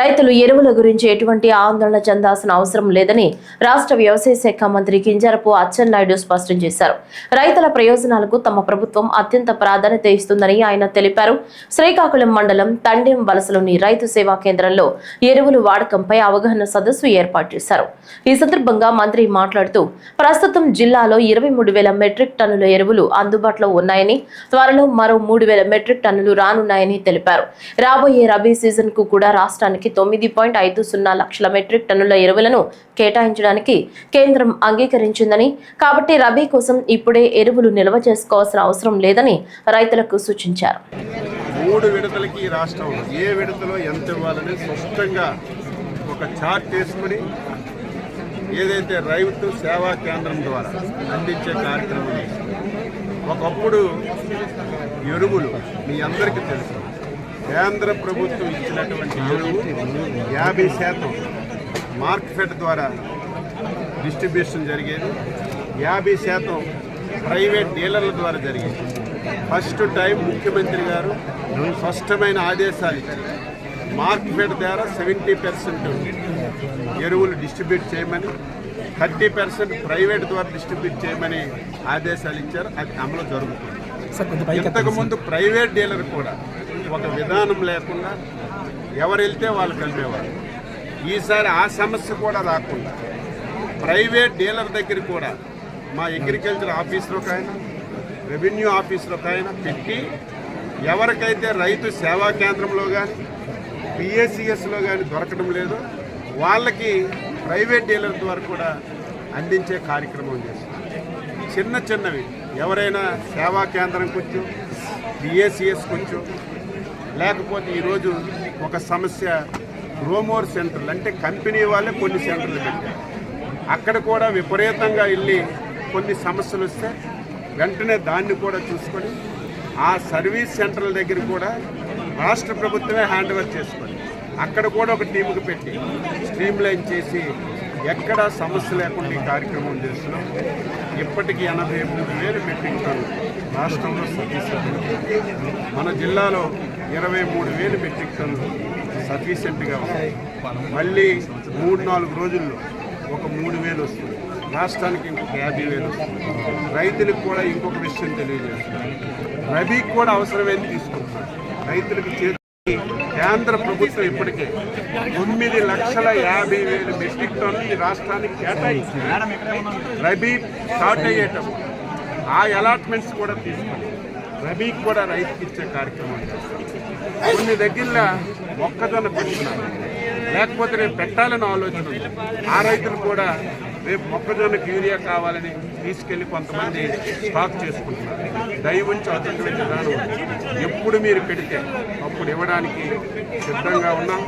రైతులు ఎరువుల గురించి ఎటువంటి ఆందోళన చెందాల్సిన అవసరం లేదని రాష్ట్ర వ్యవసాయ శాఖ మంత్రి కింజరపు అచ్చెన్నాయుడు స్పష్టం చేశారు. రైతుల ప్రయోజనాలకు తమ ప్రభుత్వం అత్యంత ప్రాధాన్యత ఇస్తుందని ఆయన తెలిపారు. శ్రీకాకుళం మండలం తండెం వలసలోని రైతు సేవా కేంద్రంలో ఎరువులు వాడకంపై అవగాహన సదస్సు ఏర్పాటు చేశారు. ఈ సందర్భంగా మంత్రి మాట్లాడుతూ ప్రస్తుతం జిల్లాలో ఇరవై మూడు వేల మెట్రిక్ టన్నుల ఎరువులు అందుబాటులో ఉన్నాయని త్వరలో మరో మూడు వేల మెట్రిక్ టన్నులు రానున్నాయని తెలిపారు. రాబోయే రబీ సీజన్కు కూడా రాష్ట్రానికి తొమ్మిది పాయింట్ ఐదు సున్నా లక్షల మెట్రిక్ టన్నుల ఎరువులను కేటాయించడానికి కేంద్రం అంగీకరించిందని. కాబట్టి రబీ కోసం ఇప్పుడే ఎరువులు నిల్వ చేసుకోవాల్సిన అవసరం లేదని రైతులకు సూచించారు. మూడు విడతలకి ఈ రాష్ట్రం ఏ విడతలో ఎంత ఇవ్వాలని స్పష్టంగా ఒక చార్ట్ వేసుకుని ఏదైతే రైతు సేవా కేంద్రం ద్వారా అందించే కార్యక్రమం ఒకప్పుడు ఎరువులు మీ అందరికీ తెలుసు. కేంద్ర ప్రభుత్వం ఇచ్చినటువంటి ఎరువు యాభై శాతం మార్కెట్ ద్వారా డిస్ట్రిబ్యూషన్ జరిగేది. యాభై శాతం ప్రైవేట్ డీలర్ల ద్వారా జరిగేది. ఫస్ట్ టైం ముఖ్యమంత్రి గారు స్పష్టమైన ఆదేశాలు ఇచ్చారు. మార్కెట్ ద్వారా సెవెంటీ పర్సెంట్ ఎరువులు డిస్ట్రిబ్యూట్ చేయమని థర్టీ పర్సెంట్ ప్రైవేట్ ద్వారా డిస్ట్రిబ్యూట్ చేయమని ఆదేశాలు ఇచ్చారు. అది అమలు జరుగుతుంది. సార్ కొంచెం పైకి ఇంతకు ముందు ప్రైవేట్ డీలర్ కూడా ఒక విధానం లేకుండా ఎవరు వెళ్తే వాళ్ళు కలిపేవారు. ఈసారి ఆ సమస్య కూడా రాకుండా ప్రైవేట్ డీలర్ దగ్గర కూడా మా అగ్రికల్చర్ ఆఫీసర్ ఆయన రెవెన్యూ ఆఫీసర్ ఆయన పెట్టి ఎవరికైతే రైతు సేవా కేంద్రంలో కానీ పిఎస్సిఎస్లో కానీ దొరకడం లేదు వాళ్ళకి ప్రైవేట్ డీలర్ ద్వారా కూడా అందించే కార్యక్రమం చేస్తున్నాం. చిన్న చిన్నవి. ఎవరైనా సేవా కేంద్రం కొంచెం బిఏసిఎస్ కొంచెం లేకపోతే ఈరోజు ఒక సమస్య రోమోర్ సెంటర్లు అంటే కంపెనీ వాళ్ళే కొన్ని సెంటర్లు పెట్టారు. అక్కడ కూడా విపరీతంగా వెళ్ళి కొన్ని సమస్యలు వస్తే వెంటనే దాన్ని కూడా చూసుకొని ఆ సర్వీస్ సెంటర్ల దగ్గర కూడా రాష్ట్ర ప్రభుత్వమే హ్యాండ్ ఓవర్ చేసుకొని అక్కడ కూడా ఒక టీముకి పెట్టి స్ట్రీమ్ లైన్ చేసి ఎక్కడ సమస్య లేకుండా ఈ కార్యక్రమం చేస్తున్నాం. ఇప్పటికీ ఎనభై మూడు వేలు మెట్రిక్ టన్ను రాష్ట్రంలో సర్వీస్ మన జిల్లాలో ఇరవై మూడు వేలు మెట్రిక్ టన్నులు సఫిషియెంట్గా ఉన్నాయి మళ్ళీ మూడు నాలుగు రోజుల్లో ఒక మూడు వేలు వస్తుంది. రాష్ట్రానికి ఇంకొక యాభై వేలు వస్తుంది. రైతులకు కూడా ఇంకొక విషయం తెలియజేస్తున్నారు రబీకి కూడా అవసరమైన తీసుకుంటున్నారు రైతులకు చేతి కేంద్ర ప్రభుత్వం ఇప్పటికే తొమ్మిది లక్షల యాభై వేలు మెట్రిక్ టన్ను ఈ రాష్ట్రానికి కేటాయించింది. రబీ స్టార్ట్ అయ్యేటప్పుడు ఆ అలాట్మెంట్స్ కూడా తీసుకొని రబీకి కూడా రైతుకి ఇచ్చే కార్యక్రమం చేస్తాం కొన్ని దగ్గరలో మొక్కజొన్న పెట్టుకున్నాను. లేకపోతే రేపు పెట్టాలని ఆలోచన ఆ రైతులు కూడా రేపు మొక్కజొన్నకు యూరియా కావాలని తీసుకెళ్ళి కొంతమంది స్టాక్ చేసుకుంటున్నారు. దయవుంచి అటువంటి విధానం ఎప్పుడు మీరు పెడితే అప్పుడు ఇవ్వడానికి సిద్ధంగా ఉన్నాం.